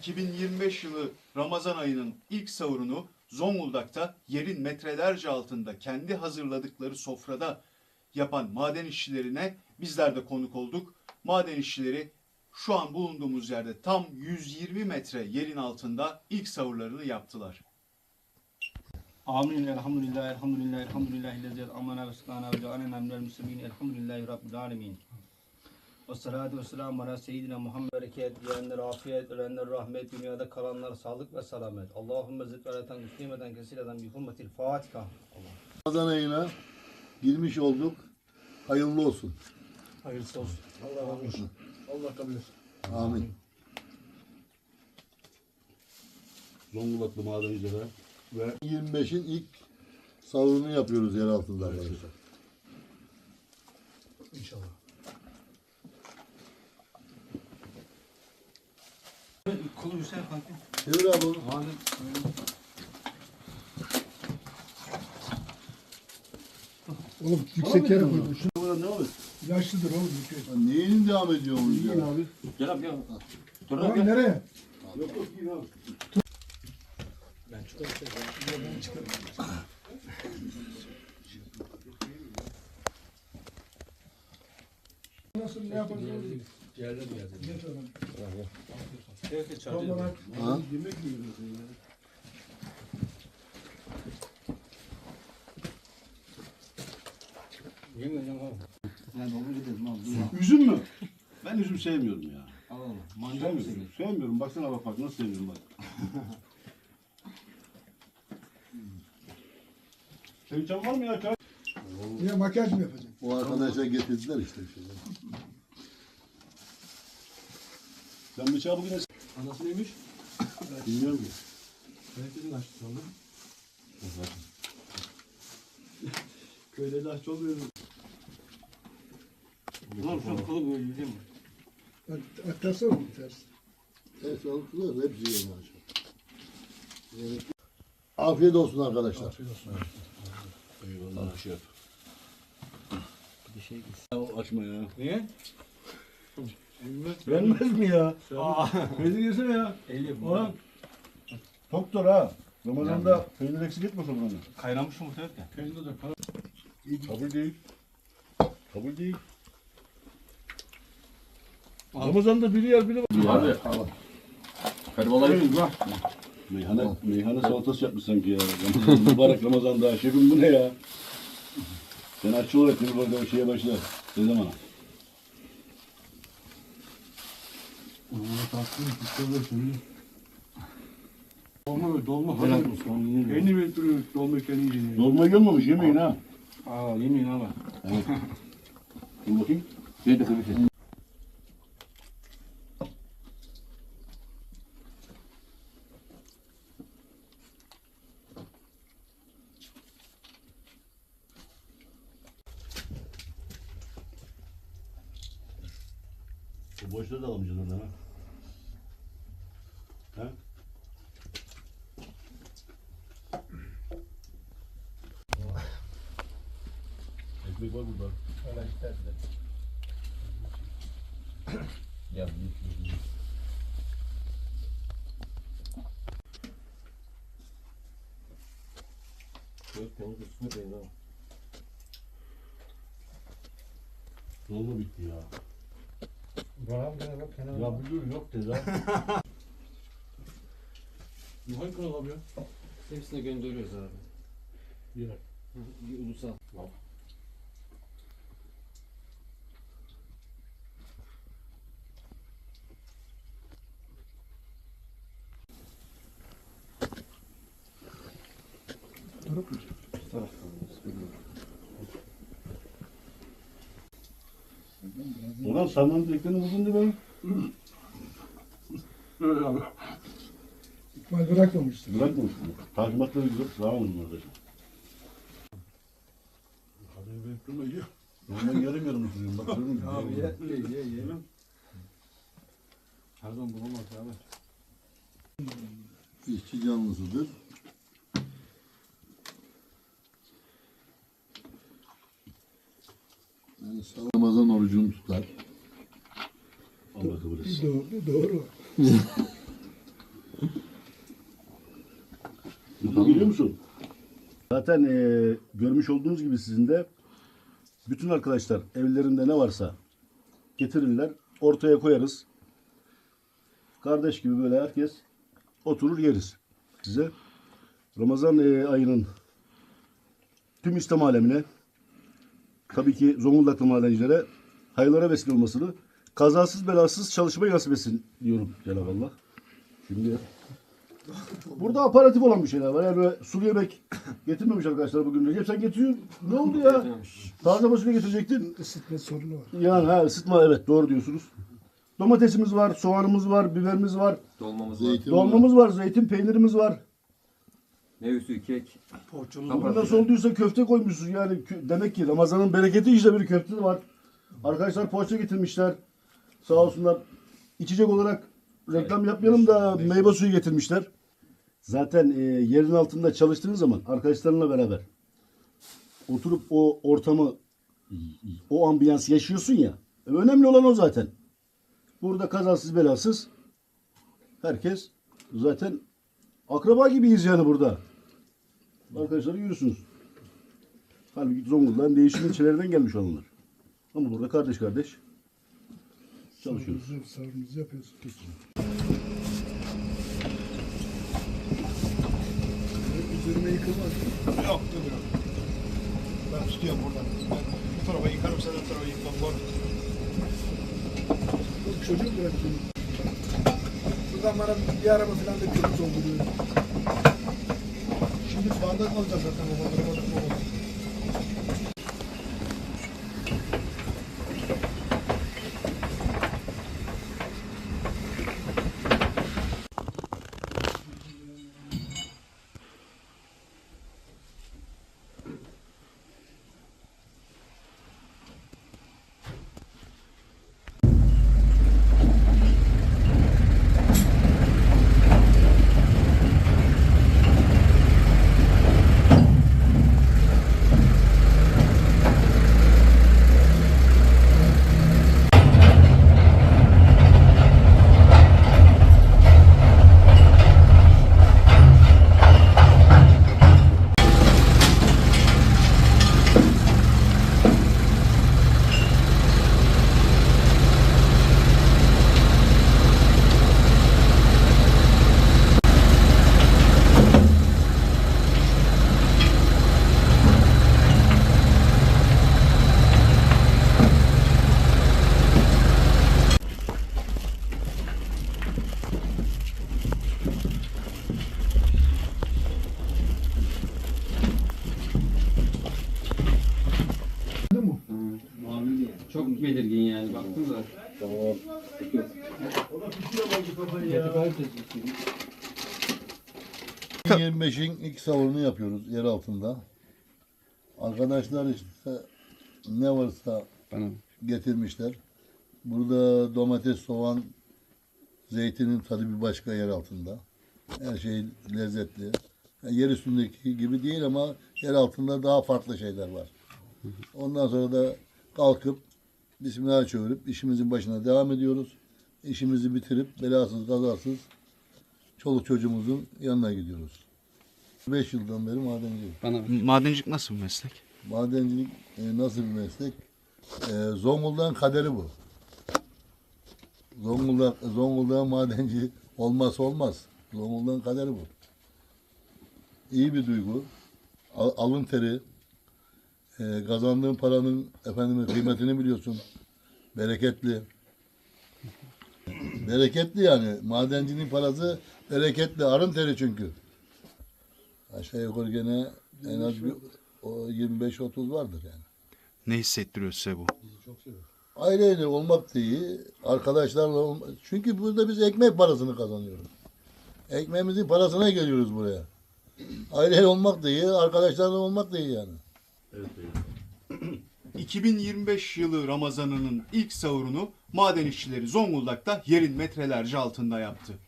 2025 yılı Ramazan ayının ilk sahurunu Zonguldak'ta yerin metrelerce altında kendi hazırladıkları sofrada yapan maden işçilerine bizler de konuk olduk. Maden işçileri şu an bulunduğumuz yerde tam 120 metre yerin altında ilk sahurlarını yaptılar. Amin. Elhamdülillah, elhamdülillah, elhamdülillah. Lezzetl amana ve sıkana ve cealena minel muslimin. Elhamdülillahi Rabbil. Ve salatu ve selamu ala seyyidina Muhammed bereket, yiyenler afiyet, ölenler rahmet, dünyada kalanlar sağlık ve selamet. Allahümme zid ve leten müslimeden kesireden bi hurmetil Fatiha. Allah. Ramazan ayına girmiş olduk. Hayırlı olsun. Hayırlısı olsun. Allah razı olsun. Allah kabul etsin. Amin. Zonguldaklı madencilere ve 25'in ilk sahurunu yapıyoruz yer altında arkadaşlar. inşallah. Kulu Hüseyin kanka. Çevir abi onu. Abi. Oğlum yüksek yere koydum. Şu Burada ne olur? yaşlıdır oğlum. Ya Neyin devam ediyormuş İyi ya? abi. Gel abi gel. Dur Tamam abi. nereye? Yok yok iyi abi. Ben çıkarım. Ben çıkarım. Nasıl ne yapacağız? Yerden geldi. Geç oğlum. Evet, Toplanat. Ha? Abi. Yani onu gidelim abi. Üzüm mü? Ben üzüm sevmiyorum ya. Allah Allah. Mancar mı Sevmiyorum. Sevmiyorum. Baksana bak bak nasıl seviyorum bak. Senin çam var mı ya çay? Niye makyaj mı yapacaksın? Bu arkadaşlar getirdiler işte şeyler. Sen bıçağı bugün es- Anası neymiş? Bilmiyorum ki. Herkesin açtı sonra. Köyde de aç oluyor. Ulan şu kolu böyle değil mi? Aktarsana mı ters? Evet sağlıklılar hepsi yiyor maşallah. Afiyet olsun arkadaşlar. Eyvallah şef. Bir şey Ya açma ya. Niye? Vermez mi ya? Peynir yesene ya. Elim. Ulan. Doktor ha. Ramazan'da peynir eksik etmesin bana. Kaynamış yok ya. Peynir de para. Kabul değil. Kabul değil. Ramazan'da biri yer biri var. Abi. Karabalayı bak. Meyhane, meyhane salatası yapmış sanki ya. Ramazan, mübarek Ramazan'da. Şefim bu ne ya? Sen aşçı olarak bir şeye başla. Ne zaman? Dolma dolma Helal hazır. olsun. Peynir veriyor dolma kendi yiyeceğini. Dolma gelmemiş yemeyin ha. Aa yemin abi. Dur bakayım. De tabii ki. Bu boşları da alamayacağız oradan. Ha? Ekmek burada. Ya Dolma bitti ya. Bana gene bak kenara. Ya bir dur yok dedi ha. Bu hangi kanal abi ya? Hepsine gönderiyoruz abi. Diğer. Ulusal. Durup? Ulan sandalın direklerini buldun değil mi? Öyle abi. İkmal bırakmamıştır. Bırakmamış mı? Takimatları güzel. Sağ olun kardeşim. Hadi ben durma ye. Ben yarım yarım oturuyorum. Bak musun? Abi ye ye ye ye. Her zaman bulamaz abi. İşçi canlısıdır. Ramazan orucumu tutar. Allah kabul etsin. Doğru, doğru. Biliyor musun? Zaten e, görmüş olduğunuz gibi sizin de bütün arkadaşlar evlerinde ne varsa getirirler. Ortaya koyarız. Kardeş gibi böyle herkes oturur yeriz. Size Ramazan e, ayının tüm İslam alemine tabii ki Zonguldaklı madencilere hayırlara vesile olmasını kazasız belasız çalışmayı nasip etsin diyorum Cenab-ı Allah. Şimdi burada aparatif olan bir şeyler var. Yani böyle sulu yemek getirmemiş arkadaşlar bugün. Recep sen getiriyorsun. Ne oldu ya? Taze fasulye getirecektin. Isıtma sorunu var. Yani ha ısıtma evet doğru diyorsunuz. Domatesimiz var, soğanımız var, biberimiz var, Dolmamız var. Zeytin var. dolmamız var, zeytin peynirimiz var. Meyve kek. Bugün nasıl olduysa köfte koymuşsunuz yani demek ki Ramazan'ın bereketi işte bir köfte var. Arkadaşlar poğaça getirmişler. Sağ olsunlar. İçecek olarak reklam yapmayalım da meyve suyu getirmişler. Zaten e, yerin altında çalıştığın zaman arkadaşlarınla beraber oturup o ortamı o ambiyansı yaşıyorsun ya. E, önemli olan o zaten. Burada kazasız belasız herkes zaten akraba gibiyiz yani burada. Arkadaşlar yürüsünüz. Halbuki Zonguldak'ın değişik ilçelerinden gelmiş olanlar. Ama burada kardeş kardeş çalışıyoruz. Sarımızı, yapıyoruz. Üzerime yıkılmaz. Yok dur yok. Ben tutuyorum buradan. Ben bu tarafa yıkarım sen o tarafa yıkmam. Doğru. Çocuğu bıraktım. Buradan bana bir araba falan da kötü dolduruyor. Şimdi bardak alacağız zaten. O bardak Çok belirgin yani baktın da. 25'in ilk savurunu yapıyoruz yer altında. Arkadaşlar işte ne varsa getirmişler. Burada domates, soğan, zeytinin tadı bir başka yer altında. Her şey lezzetli. Yani yer üstündeki gibi değil ama yer altında daha farklı şeyler var. Ondan sonra da kalkıp Bismillah çevirip işimizin başına devam ediyoruz. İşimizi bitirip belasız kazasız çoluk çocuğumuzun yanına gidiyoruz. 5 yıldan beri madenciyim. Madencilik nasıl bir meslek? Madencilik e, nasıl bir meslek? E, Zonguldak'ın kaderi bu. Zonguldak, Zonguldak'ın madenci olmazsa olmaz. Zonguldak'ın kaderi bu. İyi bir duygu. Al- alın teri. E, kazandığın paranın efendim kıymetini biliyorsun. Bereketli. Bereketli yani. Madencinin parası bereketli. Arın teri çünkü. Aşağı yukarı gene en az bir o 25-30 vardır yani. Ne hissettiriyor size bu? Aileyle olmak da iyi, arkadaşlarla olmak. Çünkü burada biz ekmek parasını kazanıyoruz. Ekmeğimizin parasına geliyoruz buraya. Aileyle olmak da iyi, arkadaşlarla olmak da iyi yani. 2025 yılı Ramazanı'nın ilk sahurunu maden işçileri Zonguldak'ta yerin metrelerce altında yaptı.